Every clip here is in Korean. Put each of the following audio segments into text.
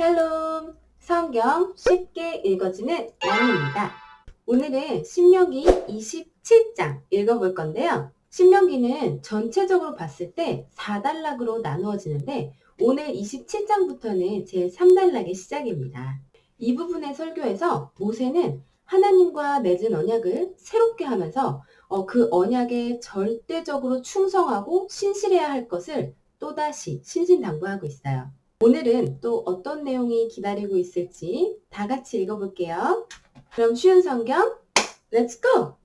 샬롬! 성경 쉽게 읽어주는 나입니다. 오늘은 신명기 27장 읽어볼 건데요. 신명기는 전체적으로 봤을 때 4단락으로 나누어지는데 오늘 27장부터는 제 3단락의 시작입니다. 이 부분의 설교에서 모세는 하나님과 맺은 언약을 새롭게 하면서 어, 그 언약에 절대적으로 충성하고 신실해야 할 것을 또다시 신신당부하고 있어요. 오늘은 또 어떤 내용이 기다리고 있을지 다 같이 읽어볼게요. 그럼 쉬운 성경, 렛츠 고!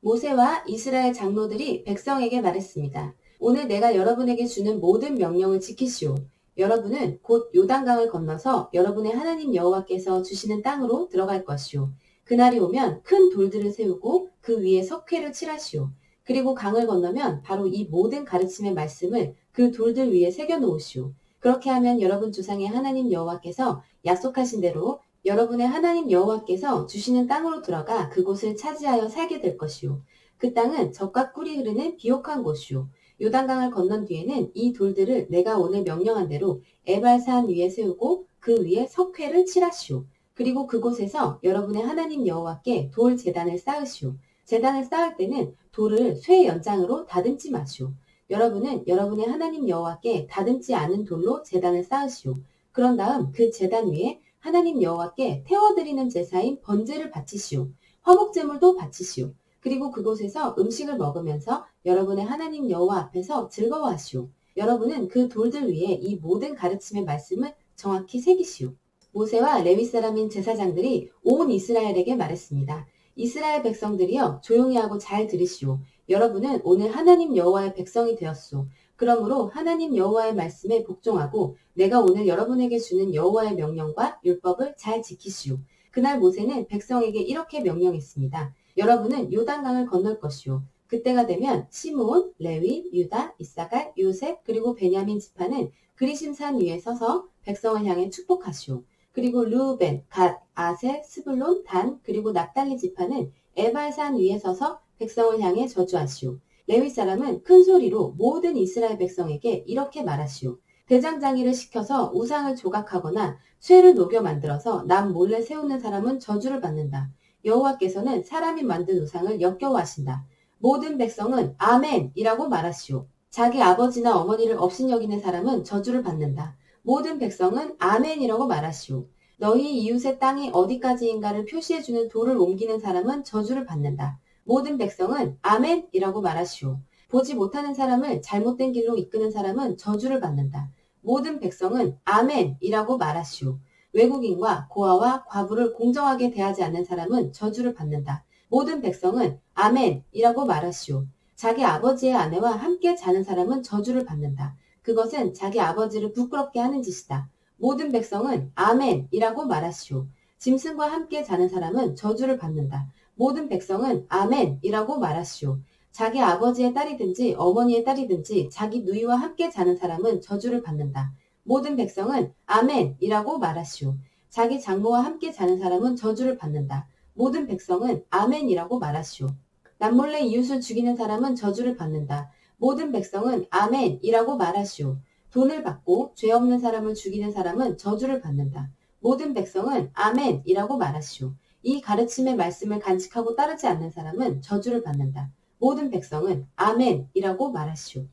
모세와 이스라엘 장로들이 백성에게 말했습니다. 오늘 내가 여러분에게 주는 모든 명령을 지키시오. 여러분은 곧 요단강을 건너서 여러분의 하나님 여호와께서 주시는 땅으로 들어갈 것이오. 그날이 오면 큰 돌들을 세우고 그 위에 석회를 칠하시오. 그리고 강을 건너면 바로 이 모든 가르침의 말씀을 그 돌들 위에 새겨 놓으시오. 그렇게 하면 여러분 조상의 하나님 여호와께서 약속하신 대로 여러분의 하나님 여호와께서 주시는 땅으로 들어가 그곳을 차지하여 살게 될 것이오. 그 땅은 젖과 꿀이 흐르는 비옥한 곳이오. 요단강을 건넌 뒤에는 이 돌들을 내가 오늘 명령한 대로 에발산 위에 세우고 그 위에 석회를 칠하시오. 그리고 그곳에서 여러분의 하나님 여호와께 돌 제단을 쌓으시오. 제단을 쌓을 때는 돌을 쇠 연장으로 다듬지 마시오. 여러분은 여러분의 하나님 여호와께 다듬지 않은 돌로 제단을 쌓으시오. 그런 다음 그 제단 위에 하나님 여호와께 태워드리는 제사인 번제를 바치시오. 화목제물도 바치시오. 그리고 그곳에서 음식을 먹으면서 여러분의 하나님 여호와 앞에서 즐거워하시오. 여러분은 그 돌들 위에 이 모든 가르침의 말씀을 정확히 새기시오. 모세와 레위 사람인 제사장들이 온 이스라엘에게 말했습니다. 이스라엘 백성들이여 조용히 하고 잘 들으시오. 여러분은 오늘 하나님 여호와의 백성이 되었소. 그러므로 하나님 여호와의 말씀에 복종하고 내가 오늘 여러분에게 주는 여호와의 명령과 율법을 잘 지키시오. 그날 모세는 백성에게 이렇게 명령했습니다. 여러분은 요단강을 건널 것이오. 그때가 되면 시므온, 레위, 유다, 이사갈, 요셉 그리고 베냐민 지파는 그리심산 위에 서서 백성을 향해 축복하시오. 그리고 루벤, 갓, 아세, 스불론, 단 그리고 납달리 지파는 에발산 위에 서서 백성을 향해 저주하시오. 레위 사람은 큰 소리로 모든 이스라엘 백성에게 이렇게 말하시오. 대장장이를 시켜서 우상을 조각하거나 쇠를 녹여 만들어서 남 몰래 세우는 사람은 저주를 받는다. 여호와께서는 사람이 만든 우상을 역겨워하신다. 모든 백성은 아멘이라고 말하시오. 자기 아버지나 어머니를 업신여기는 사람은 저주를 받는다. 모든 백성은 아멘이라고 말하시오. 너희 이웃의 땅이 어디까지인가를 표시해주는 돌을 옮기는 사람은 저주를 받는다. 모든 백성은 아멘이라고 말하시오. 보지 못하는 사람을 잘못된 길로 이끄는 사람은 저주를 받는다. 모든 백성은 아멘이라고 말하시오. 외국인과 고아와 과부를 공정하게 대하지 않는 사람은 저주를 받는다. 모든 백성은 아멘이라고 말하시오. 자기 아버지의 아내와 함께 자는 사람은 저주를 받는다. 그것은 자기 아버지를 부끄럽게 하는 짓이다. 모든 백성은 아멘이라고 말하시오. 짐승과 함께 자는 사람은 저주를 받는다. 모든 백성은 아멘이라고 말하시오. 자기 아버지의 딸이든지 어머니의 딸이든지 자기 누이와 함께 자는 사람은 저주를 받는다. 모든 백성은 아멘이라고 말하시오. 자기 장모와 함께 자는 사람은 저주를 받는다. 모든 백성은 아멘이라고 말하시오. 남몰래 이웃을 죽이는 사람은 저주를 받는다. 모든 백성은 아멘이라고 말하시오. 돈을 받고 죄 없는 사람을 죽이는 사람은 저주를 받는다. 모든 백성은 아멘이라고 말하시오. 이 가르침의 말씀을 간직하고 따르지 않는 사람은 저주를 받는다. 모든 백성은 아멘이라고 말하시오.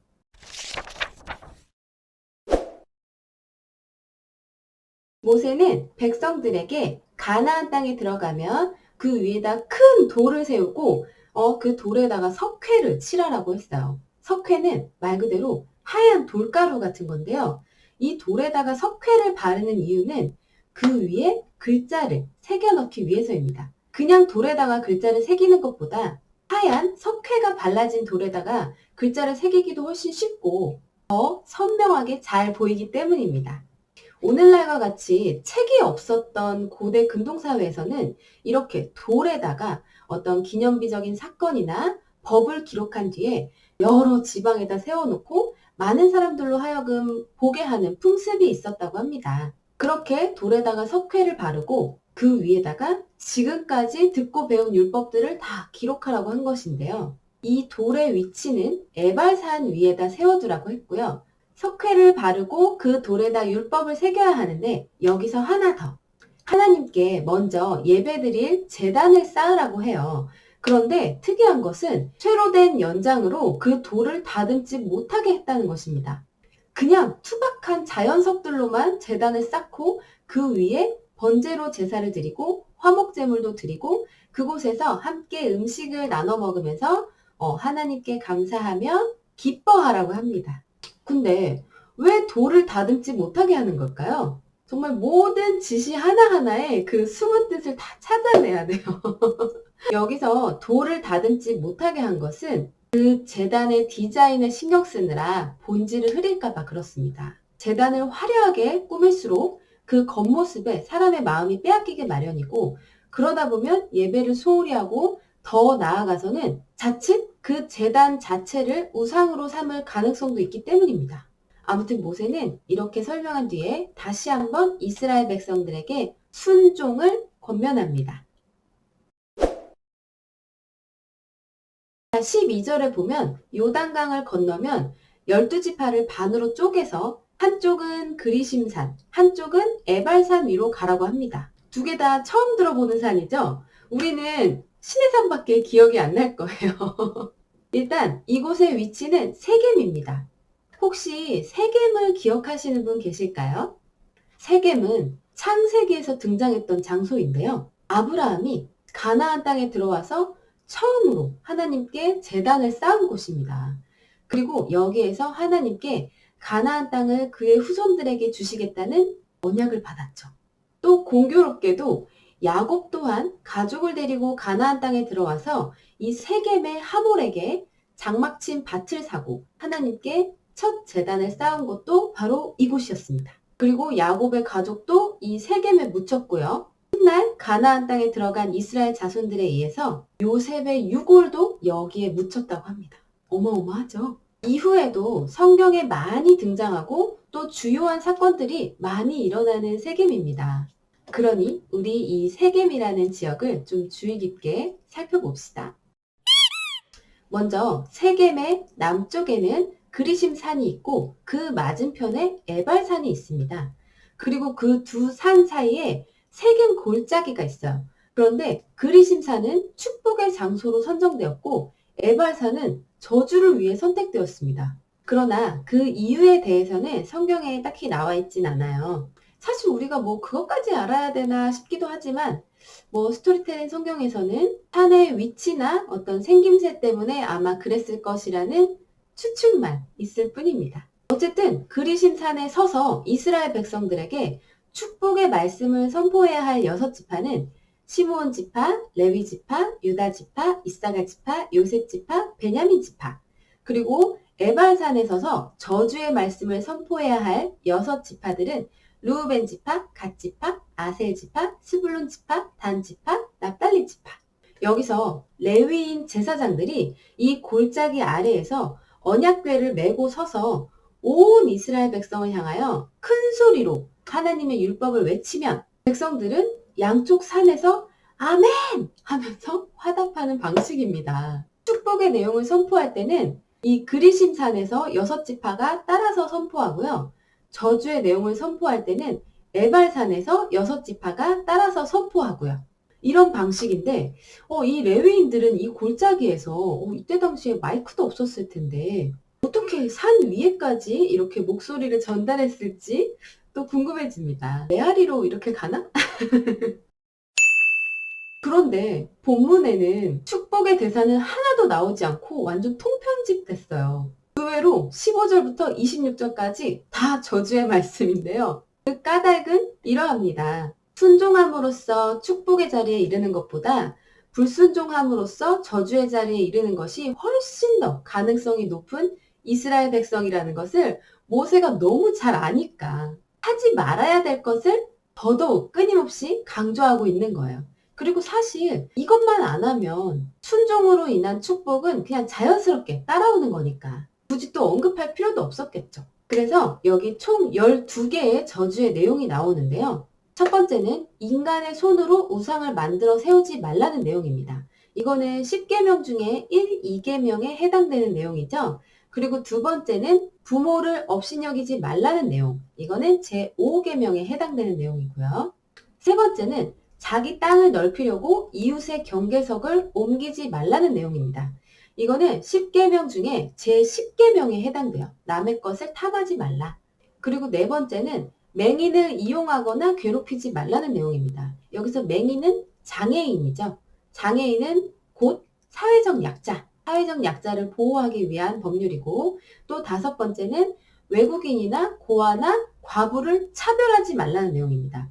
모세는 백성들에게 가나안 땅에 들어가면 그 위에다 큰 돌을 세우고 어, 그 돌에다가 석회를 칠하라고 했어요. 석회는 말 그대로 하얀 돌가루 같은 건데요. 이 돌에다가 석회를 바르는 이유는 그 위에 글자를 새겨 넣기 위해서입니다. 그냥 돌에다가 글자를 새기는 것보다 하얀 석회가 발라진 돌에다가 글자를 새기기도 훨씬 쉽고 더 선명하게 잘 보이기 때문입니다. 오늘날과 같이 책이 없었던 고대 근동사회에서는 이렇게 돌에다가 어떤 기념비적인 사건이나 법을 기록한 뒤에 여러 지방에다 세워놓고 많은 사람들로 하여금 보게 하는 풍습이 있었다고 합니다. 그렇게 돌에다가 석회를 바르고 그 위에다가 지금까지 듣고 배운 율법들을 다 기록하라고 한 것인데요. 이 돌의 위치는 에발산 위에다 세워두라고 했고요. 석회를 바르고 그 돌에다 율법을 새겨야 하는데 여기서 하나 더. 하나님께 먼저 예배드릴 재단을 쌓으라고 해요. 그런데 특이한 것은 쇠로 된 연장으로 그 돌을 다듬지 못하게 했다는 것입니다. 그냥 투박한 자연석들로만 재단을 쌓고 그 위에 번제로 제사를 드리고 화목제물도 드리고 그곳에서 함께 음식을 나눠 먹으면서 어, 하나님께 감사하며 기뻐하라고 합니다. 근데 왜 돌을 다듬지 못하게 하는 걸까요? 정말 모든 지시 하나하나에 그 숨은 뜻을 다 찾아내야 돼요. 여기서 돌을 다듬지 못하게 한 것은 그 재단의 디자인을 신경 쓰느라 본질을 흐릴까봐 그렇습니다. 재단을 화려하게 꾸밀수록 그 겉모습에 사람의 마음이 빼앗기게 마련이고 그러다 보면 예배를 소홀히 하고 더 나아가서는 자칫 그 재단 자체를 우상으로 삼을 가능성도 있기 때문입니다. 아무튼 모세는 이렇게 설명한 뒤에 다시 한번 이스라엘 백성들에게 순종을 권면합니다. 12절에 보면 요단강을 건너면 12지파를 반으로 쪼개서 한쪽은 그리심산, 한쪽은 에발산 위로 가라고 합니다. 두 개 다 처음 들어보는 산이죠? 우리는 신해산밖에 기억이 안 날 거예요. 일단 이곳의 위치는 세겜입니다. 혹시 세겜을 기억하시는 분 계실까요? 세겜은 창세기에서 등장했던 장소인데요. 아브라함이 가나안 땅에 들어와서 처음으로 하나님께 재단을 쌓은 곳입니다. 그리고 여기에서 하나님께 가나안 땅을 그의 후손들에게 주시겠다는 언약을 받았죠. 또 공교롭게도 야곱 또한 가족을 데리고 가나안 땅에 들어와서 이 세겜의 하몰에게 장막친 밭을 사고 하나님께 첫 재단을 쌓은 곳도 바로 이곳이었습니다. 그리고 야곱의 가족도 이 세겜에 묻혔고요. 훗날 가나안 땅에 들어간 이스라엘 자손들에 의해서 요셉의 유골도 여기에 묻혔다고 합니다. 어마어마하죠? 이후에도 성경에 많이 등장하고 또 주요한 사건들이 많이 일어나는 세겜입니다. 그러니 우리 이 세겜이라는 지역을 좀 주의 깊게 살펴봅시다. 먼저 세겜의 남쪽에는 그리심 산이 있고 그 맞은편에 에발 산이 있습니다. 그리고 그 두 산 사이에 세겜 골짜기가 있어요. 그런데 그리심산은 축복의 장소로 선정되었고 에발산은 저주를 위해 선택되었습니다. 그러나 그 이유에 대해서는 성경에 딱히 나와 있진 않아요. 사실 우리가 뭐 그것까지 알아야 되나 싶기도 하지만 뭐 스토리텔링 성경에서는 산의 위치나 어떤 생김새 때문에 아마 그랬을 것이라는 추측만 있을 뿐입니다. 어쨌든 그리심 산에 서서 이스라엘 백성들에게 축복의 말씀을 선포해야 할 여섯 지파는 시므온 지파, 레위 지파, 유다 지파, 이사갈 지파, 요셉 지파, 베냐민 지파. 그리고 에발산에 서서 저주의 말씀을 선포해야 할 여섯 지파들은 루우벤 지파, 갓 지파, 아셀 지파, 스불론 지파, 단 지파, 납달리 지파. 여기서 레위인 제사장들이 이 골짜기 아래에서 언약궤를 메고 서서 온 이스라엘 백성을 향하여 큰 소리로 하나님의 율법을 외치면 백성들은 양쪽 산에서 아멘 하면서 화답하는 방식입니다. 축복의 내용을 선포할 때는 이 그리심 산에서 여섯 지파가 따라서 선포하고요. 저주의 내용을 선포할 때는 에발산에서 여섯 지파가 따라서 선포하고요. 이런 방식인데 어, 이 레위인들은 이 골짜기에서 어, 이때 당시에 마이크도 없었을 텐데 어떻게 산 위에까지 이렇게 목소리를 전달했을지 또 궁금해집니다. 메아리로 이렇게 가나? 그런데 본문에는 축복의 대사는 하나도 나오지 않고 완전 통편집됐어요. 의외로 15절부터 26절까지 다 저주의 말씀인데요. 그 까닭은 이러합니다. 순종함으로써 축복의 자리에 이르는 것보다 불순종함으로써 저주의 자리에 이르는 것이 훨씬 더 가능성이 높은 이스라엘 백성이라는 것을 모세가 너무 잘 아니까 하지 말아야 될 것을 더더욱 끊임없이 강조하고 있는 거예요. 그리고 사실 이것만 안 하면 순종으로 인한 축복은 그냥 자연스럽게 따라오는 거니까 굳이 또 언급할 필요도 없었겠죠. 그래서 여기 총 12개의 저주의 내용이 나오는데요. 첫 번째는 인간의 손으로 우상을 만들어 세우지 말라는 내용입니다. 이거는 10계명 중에 1, 2계명에 해당되는 내용이죠. 그리고 두 번째는 부모를 업신여기지 말라는 내용. 이거는 제5계명에 해당되는 내용이고요. 세 번째는 자기 땅을 넓히려고 이웃의 경계석을 옮기지 말라는 내용입니다. 이거는 10계명 중에 제10계명에 해당돼요. 남의 것을 탐하지 말라. 그리고 네 번째는 맹인을 이용하거나 괴롭히지 말라는 내용입니다. 여기서 맹인은 장애인이죠. 장애인은 곧 사회적 약자, 사회적 약자를 보호하기 위한 법률이고 또 다섯 번째는 외국인이나 고아나 과부를 차별하지 말라는 내용입니다.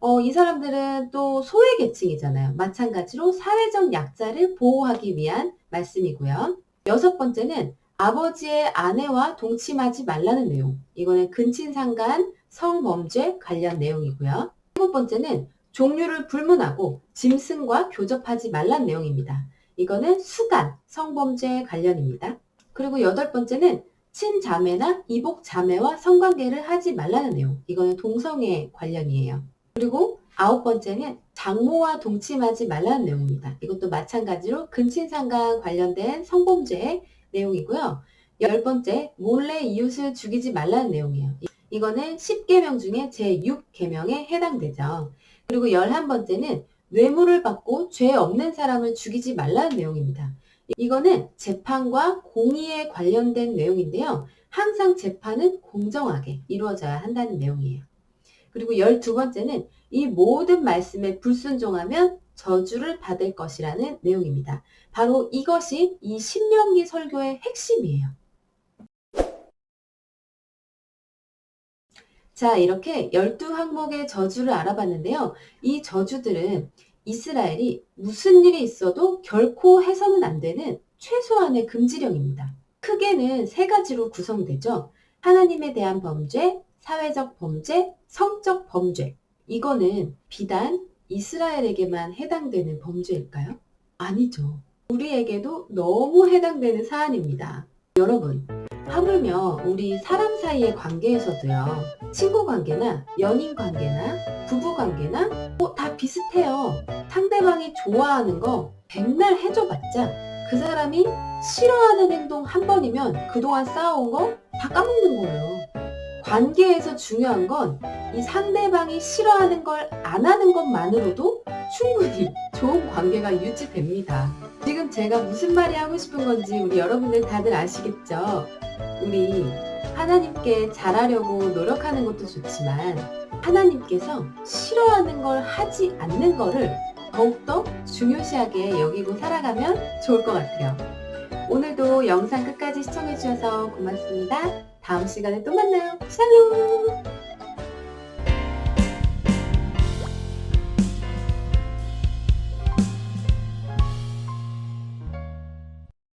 어, 이 사람들은 또 소외 계층이잖아요. 마찬가지로 사회적 약자를 보호하기 위한 말씀이고요. 여섯 번째는 아버지의 아내와 동침하지 말라는 내용. 이거는 근친상간 성범죄 관련 내용이고요. 일곱 번째는 종류를 불문하고 짐승과 교접하지 말라는 내용입니다. 이거는 수간, 성범죄 관련입니다. 그리고 여덟 번째는 친자매나 이복 자매와 성관계를 하지 말라는 내용. 이거는 동성애 관련이에요. 그리고 아홉 번째는 장모와 동침하지 말라는 내용입니다. 이것도 마찬가지로 근친상간 관련된 성범죄의 내용이고요. 열 번째, 몰래 이웃을 죽이지 말라는 내용이에요. 이거는 10계명 중에 제6계명에 해당되죠. 그리고 열한 번째는 뇌물을 받고 죄 없는 사람을 죽이지 말라는 내용입니다. 이거는 재판과 공의에 관련된 내용인데요. 항상 재판은 공정하게 이루어져야 한다는 내용이에요. 그리고 열두 번째는 이 모든 말씀에 불순종하면 저주를 받을 것이라는 내용입니다. 바로 이것이 이 신명기 설교의 핵심이에요. 자, 이렇게 12항목의 저주를 알아봤는데요. 이 저주들은 이스라엘이 무슨 일이 있어도 결코 해서는 안 되는 최소한의 금지령입니다. 크게는 세 가지로 구성되죠. 하나님에 대한 범죄, 사회적 범죄, 성적 범죄. 이거는 비단 이스라엘에게만 해당되는 범죄일까요? 아니죠. 우리에게도 너무 해당되는 사안입니다. 여러분, 하물며 우리 사람 사이의 관계에서도요, 친구 관계나 연인 관계나 부부 관계나 뭐 다 비슷해요. 상대방이 좋아하는 거 백날 해줘봤자 그 사람이 싫어하는 행동 한 번이면 그동안 쌓아온 거 다 까먹는 거예요. 관계에서 중요한 건 이 상대방이 싫어하는 걸 안 하는 것만으로도 충분히 좋은 관계가 유지됩니다. 지금 제가 무슨 말이 하고 싶은 건지 우리 여러분들 다들 아시겠죠? 우리 하나님께 잘하려고 노력하는 것도 좋지만 하나님께서 싫어하는 걸 하지 않는 거를 더욱더 중요시하게 여기고 살아가면 좋을 것 같아요. 오늘도 영상 끝까지 시청해주셔서 고맙습니다. 다음 시간에 또 만나요. 샬롬!